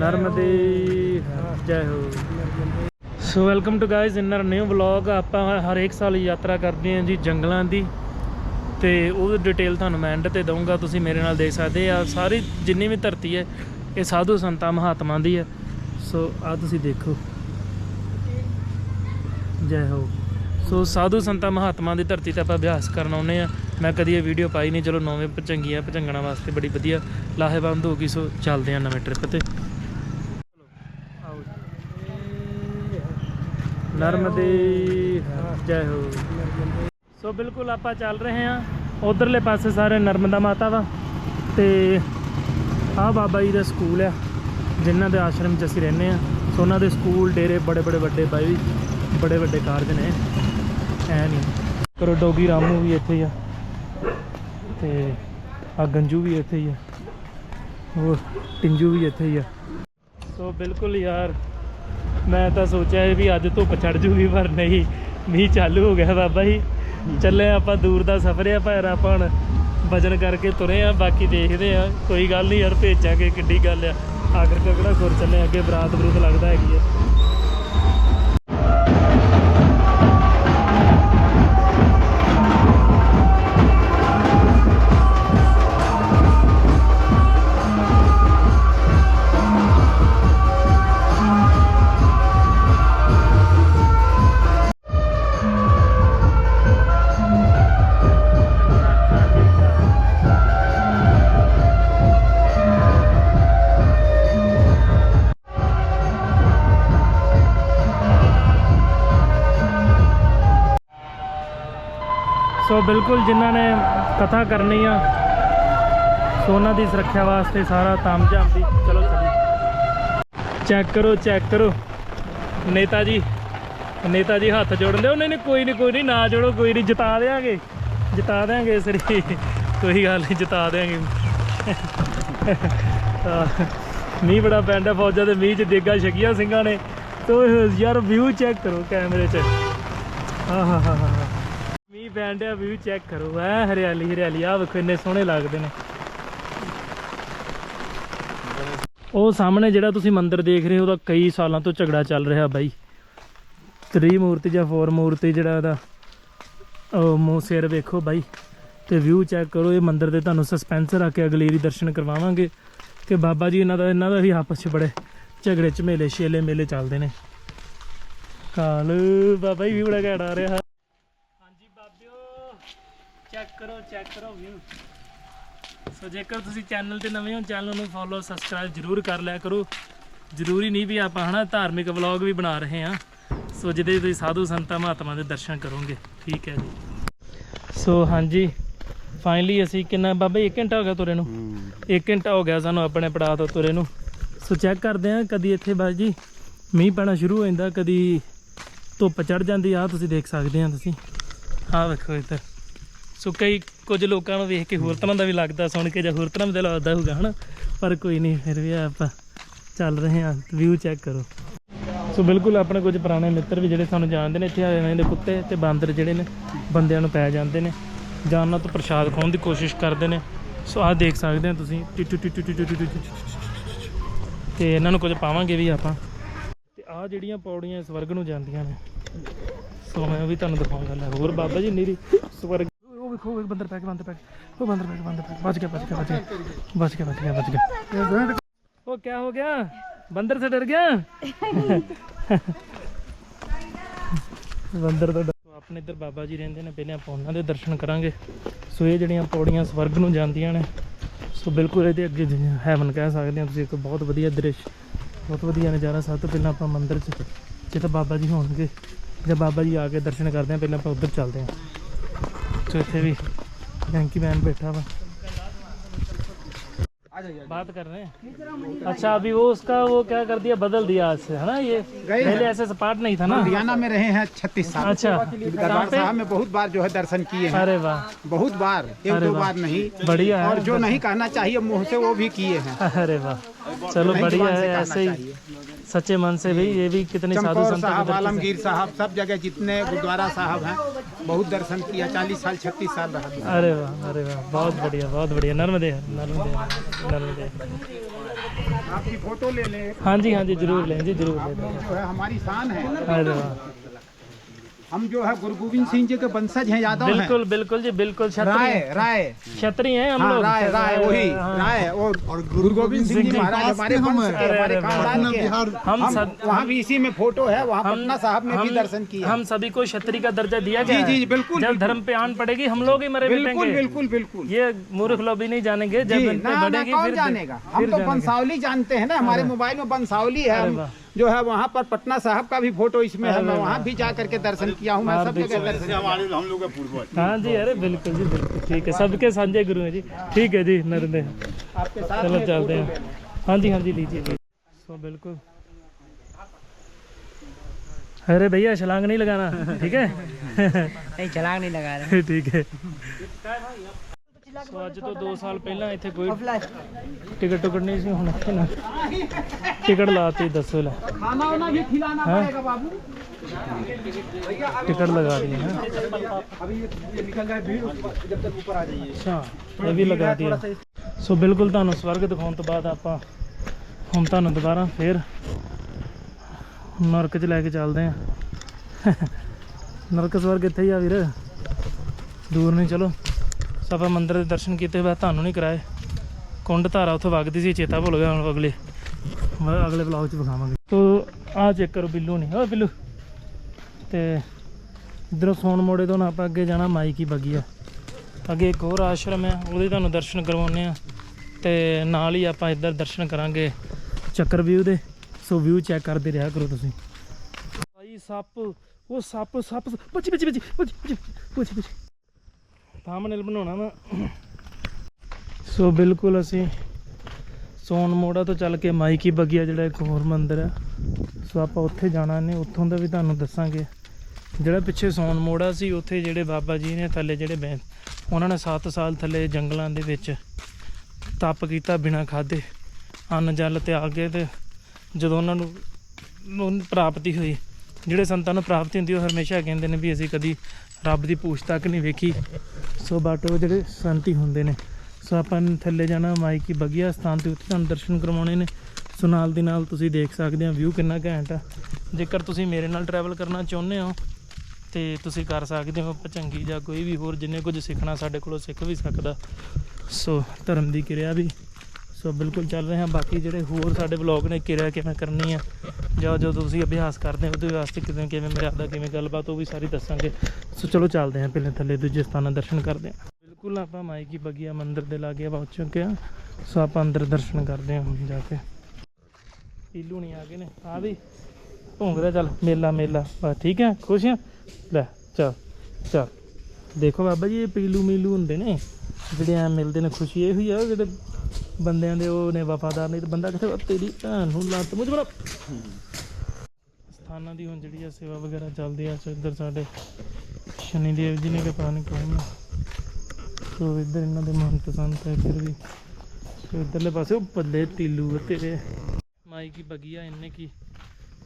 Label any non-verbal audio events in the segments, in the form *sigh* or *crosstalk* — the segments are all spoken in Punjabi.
ਨਰਮਦੇ ਜੈ ਹੋ। So welcome to guys in our new vlog ਆਪਾਂ ਹਰੇਕ ਸਾਲ ਯਾਤਰਾ ਕਰਦੇ ਹਾਂ ਜੀ ਜੰਗਲਾਂ ਦੀ। ਤੇ ਉਹ ਡਿਟੇਲ ਤੁਹਾਨੂੰ ਮੈਂ ਐਂਡ ਤੇ ਦਊਂਗਾ। ਤੁਸੀਂ ਮੇਰੇ ਨਾਲ ਦੇਖ ਸਕਦੇ ਆ। ਸਾਰੀ ਜਿੰਨੀ ਵੀ ਧਰਤੀ ਹੈ, ਇਹ ਸਾਧੂ ਸੰਤਾਂ ਮਹਾਤਮਾ ਦੀ ਹੈ। ਸੋ ਆ ਤੁਸੀਂ ਦੇਖੋ। ਜੈ ਹੋ। ਸੋ ਸਾਧੂ ਸੰਤਾਂ ਮਹਾਤਮਾ ਦੀ ਧਰਤੀ ਤੇ ਆਪਾਂ ਅਭਿਆਸ ਕਰਨ ਆਉਨੇ ਆ ਮੈਂ ਕਦੀ ਇਹ ਵੀਡੀਓ ਪਾਈ ਨਹੀਂ। ਚਲੋ, ਨਵੇਂ ਪਚੰਗੀ ਆ ਪਚੰਗਣਾ ਵਾਸਤੇ ਬੜੀ ਵਧੀਆ ਲਾਹੇਵੰਦ ਹੋ ਗਈ। ਸੋ ਚੱਲਦੇ ਆ ਨਵੇਂ ਟ੍ਰਿਪ ਤੇ। ਨਰਮਦੇ ਜੈ ਹੋ। ਸੋ ਬਿਲਕੁਲ ਆਪਾਂ ਚੱਲ ਰਹੇ ਹਾਂ। ਉਧਰਲੇ ਪਾਸੇ ਸਾਰੇ ਨਰਮਦਾ ਮਾਤਾ ਵਾ ਤੇ ਆਹ ਬਾਬਾ ਜੀ ਦਾ ਸਕੂਲ ਆ, ਜਿਨ੍ਹਾਂ ਦੇ ਆਸ਼ਰਮ 'ਚ ਅਸੀਂ ਰਹਿੰਦੇ ਆ ਸੋ ਉਹਨਾਂ ਦੇ ਸਕੂਲ ਡੇਰੇ ਬੜੇ ਬੜੇ ਵੱਡੇ ਬਾਈ ਬੜੇ ਵੱਡੇ ਕਾਰਜ ਨੇ। ਐ ਨਹੀਂ। ਕਰੋ ਡੋਗੀ ਰਾਮੂ ਵੀ ਇੱਥੇ ਹੀ ਆ ਤੇ ਆ ਗੰਜੂ ਵੀ ਇੱਥੇ ਹੀ ਆ। ਹੋਰ ਟਿੰਜੂ ਵੀ ਇੱਥੇ ਹੀ ਆ। ਸੋ ਬਿਲਕੁਲ ਯਾਰ ਮੈਂ ਤਾਂ ਸੋਚਿਆ ਸੀ ਵੀ ਅੱਜ ਧੁੱਪ ਚੜ ਜੂਗੀ, ਪਰ ਨਹੀਂ, ਮੀਂਹ ਚਾਲੂ ਹੋ ਗਿਆ ਬਾਬਾ ਜੀ। ਚੱਲੇ ਆਪਾਂ ਦੂਰ ਦਾ ਸਫ਼ਰ ਆ ਪਰ ਆਪਾਂ ਹੁਣ ਵਜਨ ਕਰਕੇ ਤੁਰੇ ਆ ਬਾਕੀ ਦੇਖਦੇ ਆ ਕੋਈ ਗੱਲ ਨਹੀਂ ਯਾਰ, ਭੇਜਾਂਗੇ, ਕਿੱਡੀ ਗੱਲ ਆ। ਆਖਰ ਕਿਹੜਾ ਖੁਰ ਚੱਲੇ, ਅੱਗੇ ਬਰਾਤ ਬਰੂਤ ਲੱਗਦਾ ਹੈਗੀ ਆ। ਸੋ ਬਿਲਕੁਲ ਜਿਨ੍ਹਾਂ ਨੇ ਕਥਾ ਕਰਨੀ ਆ, ਸੋ ਉਹਨਾਂ ਦੀ ਸੁਰੱਖਿਆ ਵਾਸਤੇ ਸਾਰਾ ਤਾਮਝਾਮ ਦੀ, ਚਲੋ ਚੱਲੀ ਚੈੱਕ ਕਰੋ ਚੈੱਕ ਕਰੋ। ਨੇਤਾ ਜੀ ਨੇਤਾ ਜੀ ਹੱਥ ਜੋੜਨ ਦੇ ਉਹਨੇ ਨੇ ਕੋਈ ਨਹੀਂ ਕੋਈ ਨਹੀਂ, ਨਾ ਜੋੜੋ, ਕੋਈ ਨਹੀਂ, ਜਿਤਾ ਦੇਾਂਗੇ ਜਿਤਾ ਦੇਾਂਗੇ ਸਰੀ ਕੋਈ ਗੱਲ ਨਹੀਂ, ਜਿਤਾ ਦੇਾਂਗੇ ਮੀਂਹ ਬੜਾ ਪੈਂਦਾ ਫੌਜਾਂ ਦੇ ਮੀਂਹ ਚ ਡੇਗਾ ਛਕੀਆਂ ਸਿੰਘਾਂ ਨੇ। ਤੋ, ਯਾਰ ਵਿਊ ਚੈੱਕ ਕਰੋ ਕੈਮਰੇ 'ਚ। ਆਹ, ਹਾ ਹਾ ਹਾ। ਪੈਣ ਡਿਆ ਵਿਊ ਚੈੱਕ ਕਰੋ। ਐ ਹਰਿਆਲੀ ਹਰਿਆਲੀ ਆ ਵੇਖੋ, ਇੰਨੇ ਸੋਹਣੇ ਲੱਗਦੇ ਨੇ। ਉਹ ਸਾਹਮਣੇ ਜਿਹੜਾ ਤੁਸੀਂ ਮੰਦਿਰ ਦੇਖ ਰਹੇ ਹੋ, ਉਹਦਾ ਕਈ ਸਾਲਾਂ ਤੋਂ ਝਗੜਾ ਚੱਲ ਰਿਹਾ ਬਾਈ। ਤ੍ਰੀ ਮੂਰਤੀ ਜਾਂ ਫੋਰ ਮੂਰਤੀ ਜਿਹੜਾ ਇਹਦਾ, ਉਹ ਮੂੰਹ ਸਿਰ ਵੇਖੋ ਬਾਈ। ਤੇ ਵਿਊ ਚੈੱਕ ਕਰੋ, ਇਹ ਮੰਦਿਰ ਦੇ ਤੁਹਾਨੂੰ ਸਸਪੈਂਸਰ ਆ ਕੇ ਅਗਲੇਰੀ ਦਰਸ਼ਨ ਕਰਵਾਵਾਂਗੇ। ਕਿ ਬਾਬਾ ਜੀ, ਇਹਨਾਂ ਦਾ ਇਹਨਾਂ ਦਾ ਵੀ ਆਪਸ 'ਚ ਬੜੇ ਝਗੜੇ ਝਮੇਲੇ ਛੇਲੇ ਮੇਲੇ ਚੱਲਦੇ ਨੇ। ਕਾਲ, ਬਾਬਾ ਜੀ, ਵੀ ਬੜਾ ਘੈਂਟ ਆ ਰਿਹਾ। ਚੈੱਕ ਕਰੋ ਚੈੱਕ ਕਰੋ ਵਿਊ ਸੋ ਜੇਕਰ ਤੁਸੀਂ ਚੈਨਲ ਤੇ ਨਵੇਂ ਹੋ ਚੈਨਲ ਨੂੰ ਫੋਲੋ ਸਬਸਕ੍ਰਾਈਬ ਜਰੂਰ ਕਰ ਲਿਆ ਕਰੋ। ਜ਼ਰੂਰੀ ਨਹੀਂ ਵੀ ਆਪਾਂ ਹਨਾ ਧਾਰਮਿਕ ਵਲੌਗ ਵੀ ਬਣਾ ਰਹੇ ਹਾਂ। ਸੋ ਜਿਹਦੇ ਤੁਸੀਂ ਸਾਧੂ ਸੰਤਾਂ ਮਹਾਤਮਾ ਦੇ ਦਰਸ਼ਨ ਕਰੋਗੇ। ਠੀਕ ਹੈ ਜੀ। ਸੋ ਹਾਂਜੀ ਫਾਈਨਲੀ ਅਸੀਂ ਕਿੰਨਾ ਬਾਬਾ 1 ਘੰਟਾ ਹੋ ਗਿਆ ਤੁਰੇ ਨੂੰ? 1 ਘੰਟਾ ਹੋ ਗਿਆ ਸਾਨੂੰ ਆਪਣੇ ਪੜਾਅ ਤੋਂ ਤੁਰੇ ਨੂੰ। ਸੋ ਚੈੱਕ ਕਰਦੇ ਹਾਂ ਕਦੀ ਇੱਥੇ ਬਾਈ ਜੀ ਮੀਂਹ ਪੈਣਾ ਸ਼ੁਰੂ ਹੋ ਜਾਂਦਾ ਕਦੀ ਧੁੱਪ ਚੜ ਜਾਂਦੀ। ਆ ਤੁਸੀਂ ਦੇਖ ਸਕਦੇ ਆ ਤੁਸੀਂ। ਆਹ ਵੇਖੋ ਇੱਧਰ। ਸੋ ਕਈ ਕੁਝ ਲੋਕਾਂ ਨੂੰ ਵੇਖ ਕੇ ਹੋਰ ਤਰ੍ਹਾਂ ਦਾ ਵੀ ਲੱਗਦਾ ਸੁਣ ਕੇ ਜਾਂ ਹੋਰ ਤਰ੍ਹਾਂ ਦਾ ਲੱਗਦਾ ਹੋਊਗਾ ਹਨਾ ਪਰ ਕੋਈ ਨਹੀਂ ਫਿਰ ਵੀ ਆਪਾਂ ਚੱਲ ਰਹੇ ਹਾਂ ਵਿਊ ਚੈੱਕ ਕਰੋ ਸੋ ਬਿਲਕੁਲ ਆਪਣੇ ਕੁਝ ਪੁਰਾਣੇ ਮਿੱਤਰ ਵੀ ਜਿਹੜੇ ਸਾਨੂੰ ਜਾਣਦੇ ਨੇ ਇੱਥੇ ਆ ਜਾਂਦੇ ਨੇ ਕੁੱਤੇ ਤੇ ਬਾਂਦਰ ਜਿਹੜੇ ਨੇ ਬੰਦਿਆਂ ਨੂੰ ਪੈ ਜਾਂਦੇ ਨੇ ਜਾਨਾਂ ਤੋਂ ਪ੍ਰਸ਼ਾਦ ਖਾਉਣ ਦੀ ਕੋਸ਼ਿਸ਼ ਕਰਦੇ ਨੇ ਸੋ ਆਹ ਦੇਖ ਸਕਦੇ ਹਾਂ ਤੁਸੀਂ ਟਿਟੂ ਟਿਟੂ ਟਿਟੂ ਟਿਟੂ ਤੇ ਇਹਨਾਂ ਨੂੰ ਕੁਝ ਪਾਵਾਂਗੇ ਵੀ ਆਪਾਂ ਤੇ ਆਹ ਜਿਹੜੀਆਂ ਪੌੜੀਆਂ ਸਵਰਗ ਨੂੰ ਜਾਂਦੀਆਂ ਨੇ ਸੋ ਮੈਂ ਉਹ ਵੀ ਤੁਹਾਨੂੰ ਦਿਖਾਉਂਦਾ ਲੈ ਹੋਰ ਬਾਬਾ ਜੀ ਨੀਰੀ ਸਵਰਗ ਉਹ ਬੰਦਰ ਪੈ ਕੇ ਬੰਦਰ ਪੈ ਕੇ ਉਹ ਬੰਦਰ ਪੈ ਕੇ ਬੰਦਰ ਪੈ ਕੇ ਬਚ ਗਿਆ ਬਚ ਗਿਆ ਬਚ ਗਿਆ। ਬਚ ਗਿਆ ਬਚ ਗਿਆ ਬਚ ਗਿਆ। ਉਹ ਕੀ ਹੋ ਗਿਆ? ਬੰਦਰ ਸੇ ਡਰ ਗਿਆ? ਬੰਦਰ ਤੋਂ ਡਰ- ਆਪਣੇ ਇੱਧਰ ਬਾਬਾ ਜੀ ਰਹਿੰਦੇ ਨੇ, ਪਹਿਲਾਂ ਆਪਾਂ ਉਹਨਾਂ ਦੇ ਦਰਸ਼ਨ ਕਰਾਂਗੇ। ਸੋ ਇਹ ਜਿਹੜੀਆਂ ਪੌੜੀਆਂ ਸਵਰਗ ਨੂੰ ਜਾਂਦੀਆਂ ਨੇ, ਸੋ ਬਿਲਕੁਲ ਇਹਦੇ ਅੱਗੇ ਹੈਵਨ ਕਹਿ ਸਕਦੇ ਹਾਂ ਤੁਸੀਂ, ਇੱਕ ਬਹੁਤ ਵਧੀਆ ਦ੍ਰਿਸ਼, ਬਹੁਤ ਵਧੀਆ ਨਜ਼ਾਰਾ। ਸਭ ਤੋਂ ਪਹਿਲਾਂ ਆਪਾਂ ਮੰਦਿਰ 'ਚ, ਜਿੱਥੇ ਬਾਬਾ ਜੀ ਹੋਣਗੇ ਜਦ ਬਾਬਾ ਜੀ ਆ ਕੇ ਦਰਸ਼ਨ ਕਰਦੇ ਹਾਂ, ਪਹਿਲਾਂ ਆਪਾਂ ਉੱਧਰ ਚੱਲਦੇ ਹਾਂ। तो बच्चों इतने भी यंकी बहन बैठा हुआ बात कर रहे हैं। अच्छा अभी वो उसका वो क्या कर दिया? बदल दिया आज से है ना ये? पहले ऐसे सपाट नहीं था ना? हरियाणा में रहे हैं छत्तीस साल। अच्छा। दरबार साहब में बहुत बार जो है दर्शन किए हैं। अरे वाह। बहुत बार एक दो बार नहीं। बढ़िया और जो नहीं कहना चाहिए मुँह से वो भी किए हैं। अरे वाह। चलो बढ़िया है ऐसे ही। सच्चे मन से भी ये भी कितने साधु संत साहब आलमगीर साहब सब जगह जितने गुरुद्वारा साहब हैं बहुत दर्शन किया चालीस साल छत्तीस साल रहा। अरे वाह अरे वाह बहुत बढ़िया बहुत बढ़िया नर्मदे नर्मदे नर्मदे आपकी फ़ोटो ले लें। हाँ जी हाँ जी ज़रूर लें जी ज़रूर लें हमारी शान है। अरे वाह। हम जो है गुरु गोविंद सिंह जी के वंशज हैं यादव हैं। बिल्कुल बिल्कुल जी बिल्कुल राय क्षत्रिय राय। क्षत्रिय हैं हम हाँ लोग। राय राय वही हाँ। राय और और गुरु गोविंद सिंह जी जी महाराज हमारे हैं। हमारे खानदान के हम वहाँ भी इसी में फ़ोटो है वहाँ पटना साहब में भी दर्शन किए हम सभी को क्षत्रिय का दर्जा दिया जी, गया जी, है। बिल्कुल, जब धर्म पे आन पड़ेगी हम लोग ही मरे बिल्कुल बिल्कुल बिल्कुल। ये मूर्ख लोग भी नहीं जानेंगे जब जी ना ना बढ़ेगी फिर जानेगा? हम तो बंसावली जानते हैं ना हमारे मोबाइल में बंसावली है। जो है वहाँ पर पटना साहब का भी फ़ोटो इसमें है। मैं वहाँ भी जा करके दर्शन किया हूँ हाँ जी अरे बिल्कुल जी बिल्कुल ठीक है। सबके संजय गुरु हैं जी। ठीक है जी नरेंद्र आपके साथ चलो चलते हैं। हाँ जी हाँ जी लीजिए सो बिल्कुल। अरे भैया छलांग नहीं लगाना ठीक है? नहीं छलांग नहीं लगा रहे। *laughs* ठीक है। ਸੋ ਅੱਜ ਤੋਂ 2 ਸਾਲ ਪਹਿਲਾਂ ਇੱਥੇ ਕੋਈ ਟਿਕਟ ਟੁਕਟ ਨਹੀਂ ਸੀ ਹੁਣ ਇੱਥੇ ਨਾ ਟਿਕਟ ਲਾਤੀ ਦੱਸੋ ਲੈ खाना वाना भी खिलाना हाँ? पड़ेगा बाबू ਟਿਕਟ ਲਗਾ ਦੀ ਹੈ अभी ये ये निकल जाए भीड़ उसके बाद जब तक ऊपर आ जाइए ਅੱਛਾ ਇਹ ਵੀ ਲਗਾ ਦਿਆ ਸੋ ਬਿਲਕੁਲ ਤੁਹਾਨੂੰ ਸਵਰਗ ਦਿਖਾਉਣ ਤੋਂ ਬਾਅਦ ਆਪਾਂ ਹੁਣ ਤੁਹਾਨੂੰ ਦੁਬਾਰਾ ਫੇਰ ਨਰਕ 'ਚ ਲੈ ਕੇ ਚੱਲਦੇ ਆਂ ਨਰਕ ਸਵਰਗ ਇੱਥੇ ਹੀ ਆ ਵੀਰ ਦੂਰ ਨਹੀਂ ਚਲੋ ਸਭਾ ਮੰਦਿਰ ਦੇ ਦਰਸ਼ਨ ਕੀਤੇ ਬਾਅਦ ਤੁਹਾਨੂੰ ਨਹੀਂ ਕਰਾਏ। ਕੁੰਡ ਧਾਰਾ ਉੱਥੇ ਵਗਦੀ ਸੀ, ਚੇਤਾ ਭੁੱਲ ਗਿਆ ਹੁਣ ਅਗਲੇ। ਮ- ਅਗਲੇ ਵਲੌਗ 'ਚ ਵਿਖਾਵਾਂਗੇ। ਤੋ ਆ ਚੈੱਕ ਕਰੋ ਬਿੱਲੂ ਨਹੀਂ ਓਏ ਬਿੱਲੂ। ਤੇ ਇਧਰੋਂ ਸੋਨ ਮੋੜੇ ਤੋਂ ਨਾ ਆਪਾਂ ਅੱਗੇ ਜਾਣਾ, ਮਾਈ ਕੀ ਬਗੀਆ ਅੱਗੇ ਇੱਕ ਹੋਰ ਆਸ਼ਰਮ ਹੈ ਉਹਦੇ ਤੁਹਾਨੂੰ ਦਰਸ਼ਨ ਕਰਵਾਉਂਦੇ ਆ। ਤੇ ਨਾਲ ਹੀ ਆਪਾਂ ਇੱਧਰ ਦਰਸ਼ਨ ਕਰਾਂਗੇ ਚੱਕਰ ਵਿਊ ਦੇ। ਸੋ ਵਿਊ ਚੈੱਕ ਕਰਦੇ ਰਿਹਾ ਕਰੋ ਤੁਸੀਂ। ਭਾਈ ਸੱਪ, ਉਹ ਸੱਪ ਸੱਪ ਬੱਚੀ ਬੱਚੀ ਬੱਚੀ ਬੱਚੀ ਬੱਚੀ ਬੱਚੀ ਥੰਬਨੇਲ ਬਣਾਉਣਾ ਵਾ ਸੋ ਬਿਲਕੁਲ ਅਸੀਂ ਸੋਨ ਮੋੜਾ ਤੋਂ ਚੱਲ ਕੇ ਮਾਈਕੀ ਬਗੀਆ ਜਿਹੜਾ ਇੱਕ ਹੋਰ ਮੰਦਿਰ ਹੈ ਸੋ ਆਪਾਂ ਉੱਥੇ ਜਾਣਾ ਨੇ, ਉੱਥੋਂ ਦਾ ਵੀ ਤੁਹਾਨੂੰ ਦੱਸਾਂਗੇ। ਜਿਹੜਾ ਪਿੱਛੇ ਸੋਨ ਮੋੜਾ ਸੀ, ਉੱਥੇ ਜਿਹੜੇ ਬਾਬਾ ਜੀ ਨੇ ਥੱਲੇ ਜਿਹੜੇ ਬੈਂ, ਉਹਨਾਂ ਨੇ 7 ਸਾਲ ਥੱਲੇ ਜੰਗਲਾਂ ਦੇ ਵਿੱਚ ਤਪ ਕੀਤਾ ਬਿਨਾਂ ਖਾਦੇ ਅੰਨ, ਜਲ, ਤਿਆਗ ਕੇ ਤੇ ਜਦੋਂ ਉਹਨਾਂ ਨੂੰ ਪ੍ਰਾਪਤੀ ਹੋਈ ਜਿਹੜੇ ਸੰਤਾਂ ਨੂੰ ਪ੍ਰਾਪਤੀ ਹੁੰਦੀ ਉਹ ਹਮੇਸ਼ਾ ਕਹਿੰਦੇ ਨੇ ਵੀ ਅਸੀਂ ਕਦੀ ਰੱਬ ਦੀ ਪੂਛ ਤੱਕ ਨਹੀਂ ਵੇਖੀ। ਸੋ ਬਟ ਉਹ ਜਿਹੜੇ ਸੰਤੀ ਹੁੰਦੇ ਨੇ, ਸੋ ਆਪਾਂ ਥੱਲੇ ਜਾਣਾ ਮਾਈ ਕੀ ਬਗੀਆ, ਸਥਾਨ ਤੇ ਉੱਥੇ ਤੁਹਾਨੂੰ ਦਰਸ਼ਨ ਕਰਵਾਉਣੇ ਨੇ। ਸੋ ਨਾਲ ਦੀ ਨਾਲ ਤੁਸੀਂ ਦੇਖ ਸਕਦੇ ਹੋ ਵਿਊ ਕਿੰਨਾ ਘੈਂਟ ਆ। ਜੇਕਰ ਤੁਸੀਂ ਮੇਰੇ ਨਾਲ ਟਰੈਵਲ ਕਰਨਾ ਚਾਹੁੰਦੇ ਹੋ, ਤੇ ਤੁਸੀਂ ਕਰ ਸਕਦੇ ਹੋ ਭਚੰਗੀ ਜਾਂ ਕੋਈ ਵੀ ਹੋਰ ਜਿੰਨੇ ਕੁਝ ਸਿੱਖਣਾ ਸਾਡੇ ਕੋਲੋਂ ਸਿੱਖ ਵੀ ਸਕਦਾ। ਸੋ ਧਰਮ ਦੀ ਕਿਰਿਆ ਵੀ ਸੋ ਬਿਲਕੁਲ ਚੱਲ ਰਹੇ ਹਾਂ। ਬਾਕੀ ਜਿਹੜੇ ਹੋਰ ਸਾਡੇ ਬਲੌਗ ਨੇ ਕਿਰਿਆ ਕਿਵੇਂ ਕਰਨੀ ਆ, ਜਾਂ ਜਦੋਂ ਤੁਸੀਂ ਅਭਿਆਸ ਕਰਦੇ ਹੋ, ਉਹਦੇ ਵਾਸਤੇ ਕਿਵੇਂ ਕਿਵੇਂ ਮਰਿਆਦਾ, ਕਿਵੇਂ ਗੱਲਬਾਤ, ਉਹ ਵੀ ਸਾਰੀ ਦੱਸਾਂਗੇ। ਸੋ ਚਲੋ ਚੱਲਦੇ ਹਾਂ ਪਹਿਲੇ ਥੱਲੇ ਦੂਜੇ ਸਥਾਨਾਂ ਦਰਸ਼ਨ ਕਰਦੇ ਹਾਂ। ਬਿਲਕੁਲ ਆਪਾਂ ਮਾਈ ਕੀ ਬਗੀਆ ਮੰਦਿਰ ਦੇ ਲਾਗੇ ਪਹੁੰਚ ਚੁੱਕੇ ਹਾਂ। ਸੋ ਆਪਾਂ ਅੰਦਰ ਦਰਸ਼ਨ ਕਰਦੇ ਹਾਂ ਹੁਣ ਜਾ ਕੇ। ਪੀਲੂ ਨਹੀਂ ਆ ਗਏ ਨੇ। ਆ ਵੀ ਭੌਂਕਦਾ ਚੱਲ, ਮੇਲਾ ਮੇਲਾ। ਬਸ ਠੀਕ ਹੈ, ਖੁਸ਼ ਹਾਂ? ਲੈ, ਚੱਲ ਚੱਲ। ਦੇਖੋ ਬਾਬਾ ਜੀ, ਇਹ ਪੀਲੂ ਮੀਲੂ ਹੁੰਦੇ ਨੇ, ਜਿਹੜੇ ਐ ਮਿਲਦੇ ਨੇ, ਖੁਸ਼ੀ ਇਹ ਹੋਈ ਆ, ਜਿਹੜੇ ਬੰਦਿਆਂ ਦੇ ਉਹ ਨੇ ਵਫਾਦਾਰ, ਨਹੀਂ ਤੇ ਬੰਦਾ ਕਿੱਥੇ ਤੇਰੀ ਭੈਣ ਨੂੰ ਲੱਤ ਮੁਝ ਬਣਾ ਸਥਾਨਾਂ ਦੀ ਹੁਣ ਜਿਹੜੀ ਆ ਸੇਵਾ ਵਗੈਰਾ ਚੱਲਦੀ ਆ ਸੋ ਇੱਧਰ ਸਾਡੇ ਸ਼ਨੀ ਦੇਵ ਜੀ ਨੇ ਕਿ ਪਤਾ ਨਹੀਂ ਕੌਣ ਨੇ ਸੋ ਇੱਧਰ ਇਹਨਾਂ ਦੇ ਮਹੰਤ ਸੰਤ ਹੈ, ਫਿਰ ਵੀ ਸੋ ਇੱਧਰਲੇ ਪਾਸੇ ਉਹ ਪੱਲੇ ਟੀਲੂ ਤੇਰੇ। ਮਾਈ ਕੀ ਬਗੀਆ ਇੰਨੇ ਕੀ?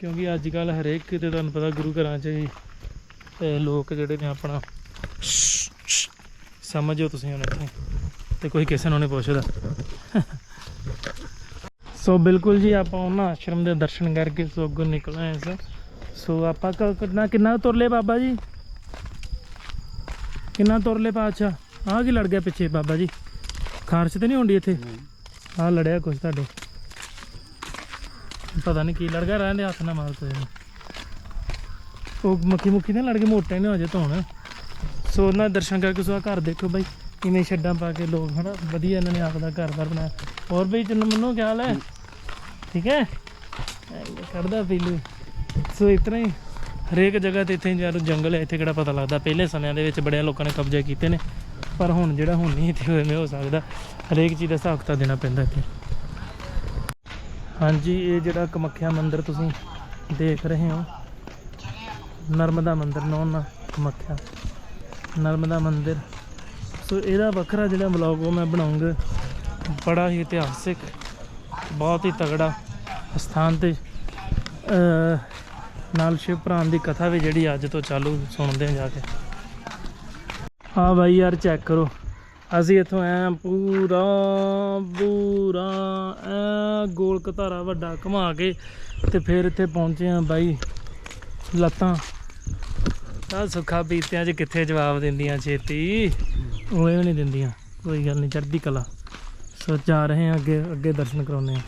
ਕਿਉਂਕਿ ਅੱਜ ਕੱਲ ਹਰੇਕ ਕਿਤੇ ਤੁਹਾਨੂੰ ਪਤਾ ਗੁਰੂ ਘਰਾਂ 'ਚ ਹੀ ਲੋਕ ਜਿਹੜੇ ਨੇ ਆਪਣਾ। ਸਮਝੋ ਤੁਸੀਂ ਹੁਣ ਇੱਥੇ। ਤੇ ਕੋਈ ਕਿਸੇ ਨੂੰ ਨਹੀਂ ਪੁੱਛਦਾ। ਸੋ ਬਿਲਕੁਲ ਜੀ ਆਪਾਂ ਉਹਨਾਂ ਆਸ਼ਰਮ ਦੇ ਦਰਸ਼ਨ ਕਰਕੇ ਸੋ ਅੱਗੋਂ ਨਿਕਲ ਆਏ ਸਾਂ ਸੋ ਆਪਾਂ ਕ- ਕਿੰਨਾ ਕਿੰਨਾ ਤੁਰਲੇ ਬਾਬਾ ਜੀ? ਕਿੰਨਾ ਤੁਰਲੇ ਪਾਛਾ ਆਹ ਕੀ ਲੜ ਗਿਆ ਪਿੱਛੇ ਬਾਬਾ ਜੀ? ਖਾਰਸ਼ ਤੇ ਨਹੀਂ ਹੁੰਦੀ ਇੱਥੇ? ਆਹ ਲੜਿਆ ਕੁਛ ਤੁਹਾਡੇ? ਪਤਾ ਨਹੀਂ ਕੀ ਲੜ ਗਿਆ ਰਹਿੰਦੇ ਹੱਥ ਨਾ ਮਾਰ ਤੇ ਉਹ ਮੱਖੀ ਮੁੱਖੀ ਨਾ ਲੜ ਕੇ ਮੋਟੇ ਨੇ ਹੋ ਜੇ ਧੋਣ ਸੋ ਉਹਨਾਂ ਦਰਸ਼ਨ ਕਰਕੇ ਸੋ ਘਰ ਦੇਖੋ ਬਾਈ ਕਿਵੇਂ ਛੱਡਾਂ ਪਾ ਕੇ ਲੋਕ ਹਨਾ ਵਧੀਆ ਇਹਨਾਂ ਨੇ ਆਪਦਾ ਘਰ ਬਾਰ ਬਣਾਇਆ। ਹੋਰ ਬਈ ਚੰਨ ਮੰਨੋ ਕੀ ਹਾਲ ਹੈ? ਠੀਕ ਹੈ? ਕਰਦਾ ਕੱਢਦਾ ਪੀਲੂ ਸੋ ਇਤਨਾ ਹੀ। ਹਰੇਕ ਜਗ੍ਹਾ ਤੇ ਇੱਥੇ ਯਾਰ ਜੰਗਲ ਹੈ, ਇੱਥੇ ਕਿਹੜਾ ਪਤਾ ਲੱਗਦਾ? ਪਹਿਲੇ ਸਮਿਆਂ ਦੇ ਵਿੱਚ ਬੜਿਆਂ ਲੋਕਾਂ ਨੇ ਕਬਜ਼ੇ ਕੀਤੇ ਨੇ। ਪਰ ਹੁਣ ਜਿਹੜਾ ਹੁਣ ਨਹੀਂ, ਇੱਥੇ ਹੋਵੇਂ ਹੋ ਸਕਦਾ। ਹਰੇਕ ਚੀਜ਼ ਦਾ ਹਿਸਾਬ ਕਿਤਾਬ ਦੇਣਾ ਪੈਂਦਾ ਇੱਥੇ। ਹਾਂਜੀ, ਇਹ ਜਿਹੜਾ ਕਮੱਖਿਆ ਮੰਦਿਰ ਤੁਸੀਂ ਦੇਖ ਰਹੇ ਹੋ, ਨਰਮਦਾ ਮੰਦਿਰ ਨੌਨ ਕਮੱਖਿਆ। ਨਰਮਦਾ ਮੰਦਿਰ। ਸੋ ਇਹਦਾ ਵੱਖਰਾ ਜਿਹੜਾ ਵਲੌਗ ਉਹ ਮੈਂ ਬਣਾਉਂਗਾ। ਬੜਾ ਹੀ ਇਤਿਹਾਸਿਕ, ਬਹੁਤ ਹੀ ਤਗੜਾ ਅਸਥਾਨ ਤੇ ਨਾਲ ਸ਼ਿਵ ਪ੍ਰਾਨ ਦੀ ਕਥਾ ਵੀ ਜਿਹੜੀ ਅੱਜ ਤੋਂ ਚਾਲੂ ਸੁਣਦੇ ਹਾਂ ਜਾ ਕੇ। ਹਾਂ ਬਾਈ ਯਾਰ ਚੈੱਕ ਕਰੋ। ਅਸੀਂ ਇੱਥੋਂ ਐ ਪੂਰਾ ਪੂਰਾ, ਐ ਗੋਲ ਕਤਾਰਾ ਵੱਡਾ ਘੁਮਾ ਕੇ ਤੇ ਫਿਰ ਇੱਥੇ ਪਹੁੰਚੇ ਆ ਬਾਈ ਲੱਤਾਂ। ਤਾਂ ਸੁੱਖਾ ਬੀਤਿਆਂ 'ਚ ਕਿੱਥੇ ਜਵਾਬ ਦਿੰਦੀਆਂ ਛੇਤੀ? ਉਹ ਵੀ ਨਹੀਂ ਦਿੰਦੀਆਂ, ਕੋਈ ਗੱਲ ਨਹੀਂ, ਚੜ੍ਹਦੀ ਕਲਾ। ਸੋ ਜਾ ਰਹੇ ਆ ਅੱਗੇ ਅੱਗੇ ਦਰਸ਼ਨ ਕਰਾਉਨੇ ਆ